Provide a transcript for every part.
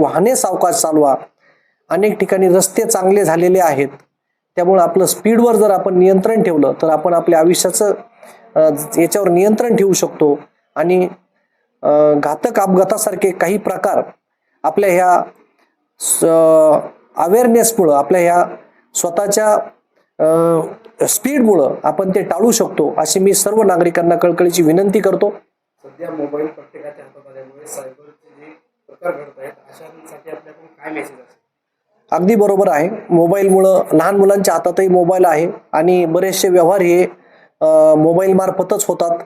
वाहने सावकाश चालवा. अनेक ठिकाणी रस्ते चांगले झालेले आहेत. त्यामुळे आपलं स्पीडवर जर आपण नियंत्रण ठेवलं तर आपण आपल्या आयुष्याचं याच्यावर नियंत्रण ठेवू शकतो. आणि घातक अपघातासारखे काही प्रकार आपल्या ह्या अवेअरनेसमुळं आपल्या ह्या स्वतःच्या स्पीडमुळं आपण ते टाळू शकतो. अशी मी सर्व नागरिकांना कळकळीची विनंती करतो. सध्या मोबाईल प्रत्येकाच्या हातात आल्यामुळे सायबरचे जे प्रकार आपल्याकडून काय मेसेज असेल? अगदी बरोबर आहे. मोबाईलमुळं लहान मुलांच्या हातातही मोबाईल आहे आणि बरेचसे व्यवहार हे मोबाईल मार्फतच होतात.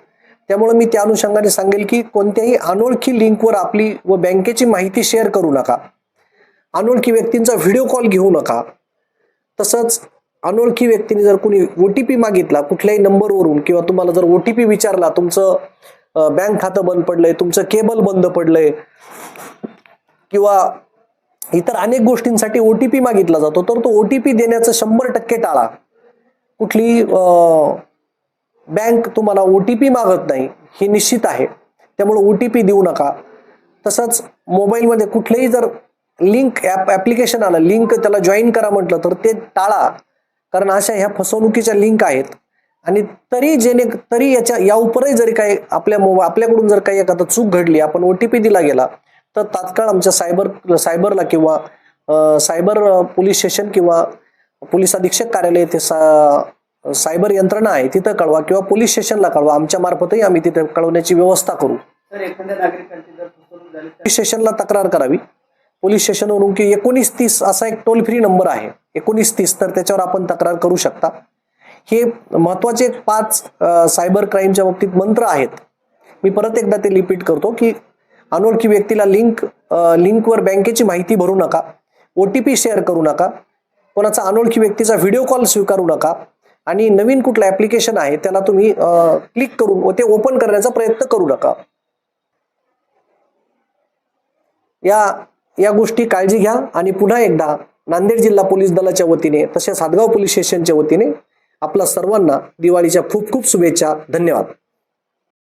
त्यामुळे मी त्या अनुषंगाने सांगेल की कोणत्याही अनोळखी लिंकवर आपली व बँकेची माहिती शेअर करू नका. अनोळखी व्यक्तींचा व्हिडिओ कॉल घेऊ नका. तसंच अनोळखी व्यक्तीने जर कोणी ओ टी पी मागितला कुठल्याही नंबरवरून किंवा तुम्हाला जर ओ टी पी विचारला तुमचं बँक खातं बंद पडलंय तुमचं केबल बंद पडलंय किंवा इतर अनेक गोष्टींसाठी ओ टी पी मागितला जातो तर तो ओ टी पी देण्याचं शंभर टक्के टाळा. कुठली बँक तुम्हाला ओ टी पी मागत नाही हे निश्चित आहे. त्यामुळे ओ टी पी देऊ नका. तसंच मोबाईलमध्ये कुठलेही जर लिंक ॲप ॲप्लिकेशन आलं लिंक त्याला जॉईन करा म्हटलं तर ते टाळा. कारण अशा ह्या फसवणुकीच्या लिंक आहेत. आणि तरी जेणे तरी याच्या या उपरही जरी काही आपल्या मोबा आपल्याकडून जर काही एखादा चूक घडली आपण ओ टी पी दिला गेला तर तात्काळ आमच्या सायबर सायबरला किंवा सायबर पोलीस स्टेशन किंवा पोलीस अधीक्षक कार्यालय ते सा सायबर यंत्रणा आहे तिथं कळवा किंवा पोलीस स्टेशनला कळवा. आमच्या मार्फतही आम्ही तिथं कळवण्याची व्यवस्था करू. पोलीस स्टेशनला तक्रार करावी. पोलीस स्टेशनवरून की एकोणीस तीस असा एक टोल फ्री नंबर आहे. एकोणीस तीस तर त्याच्यावर आपण तक्रार करू शकता. हे महत्त्वाचे पाच सायबर क्राईमच्या बाबतीत मंत्र आहेत. मी परत एकदा ते रिपीट करतो की अनोळखी व्यक्तीला लिंक लिंकवर बँकेची माहिती भरू नका. ओ टी पी शेअर करू नका. कोणाचा अनोळखी व्यक्तीचा व्हिडिओ कॉल स्वीकारू नका. आणि नवीन कुठलं ॲप्लिकेशन आहे त्याला तुम्ही क्लिक करून व ते ओपन करण्याचा प्रयत्न करू नका. या या गोष्टी काळजी घ्या आणि पुन्हा एकदा नांदेड जिल्हा पोलीस दलाच्या वतीने तसेच हादगाव पोलीस स्टेशनच्या वतीने आपल्या सर्वांना दिवाळीच्या खूप खूप शुभेच्छा. धन्यवाद.